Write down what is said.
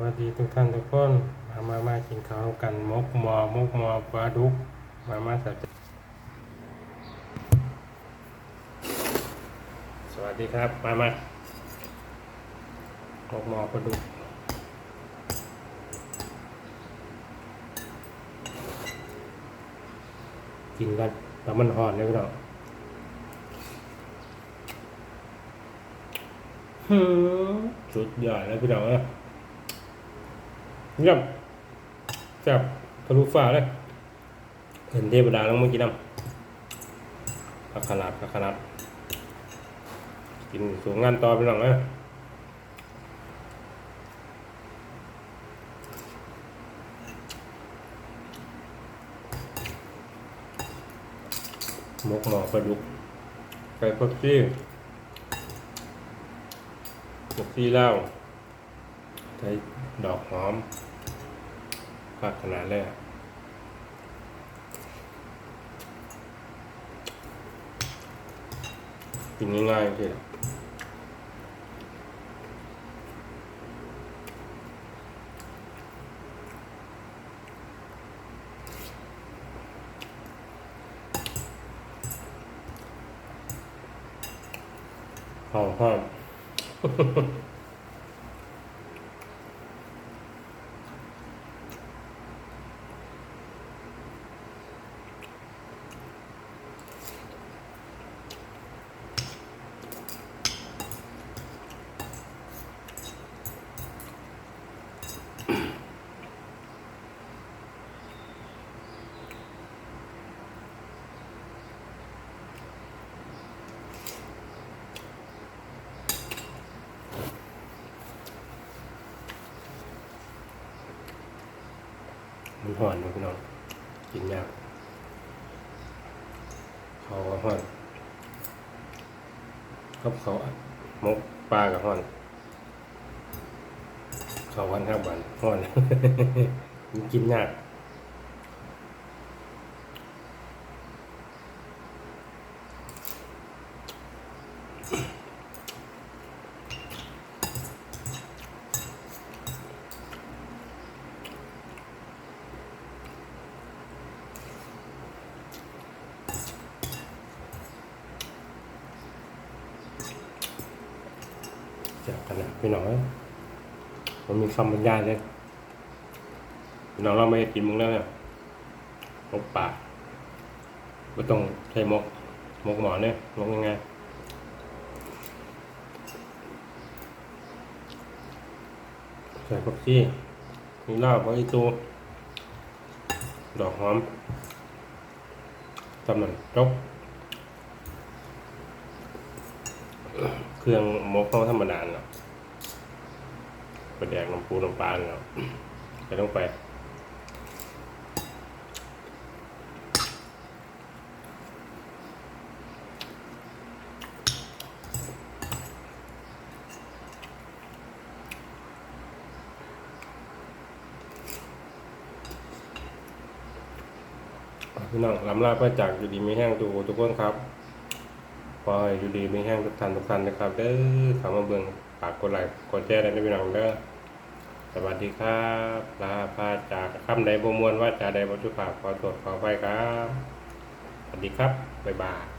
วัสดีทุกท่านทุกคน มามามากินข้าวกันมกหมอมกหมอปลาดุก มามาสับสวัสดีครับ มามามกหมอปลาดุกกินกันแล้วมันห่อนเลยพี่น้องหืมสุดยอดแล้วพี่น้องเอ้ย เยี่ยมแซ่บทะลุฟ้าเลยเห็นเทวดาลงมากินน้ำพักขนาดพักขนาดกินสูงงานต่อพี่น้องเอ้ยหมกหมอปลาดุกไก่พักซี่หมกซี่เหล้า ใช้ดอกหอมผักขนาดแรกกินง่ายๆเลยหอ มันห่อนอยู่พี่น้องกินยากเขาก็ห่อนครับเขามกปลากับห่อนเขาวันห้าวันห่อนมันกินยาก จากขนาดพี่น้องเอ้ยผมมีคำบรรยายเลยพี่น้องเราไม่กินมึงแล้วเนี่ยมกปลาไม่ต้องใช้มกมกหมอนเนี่ยมกยังไงใส่ผักชีมีลาบไว้ตัวดอกหอมตำหนังจก เครื่องมกเขาธรรมดาเนาะไปแดกน้ำปูน้ำปลาเนาะไปต้องไปพี่น้องลำลาไปจากอยู่ดีไม่แห้งทุกทุกคนครับ ปอให้อยู่ดีไม่แห้งทุกท่านทุกท่านนะครับเด้อขามาเบิ่งปากกดไลค์กดแชร์ได้ไม่พี่น้องเด้อสวัสดีครับลาพาจากคำใดบ่มวลว่าจาใดบ่จุภาพขอตรวจขอไปครับ สวัสดีครับ บ๊ายบาย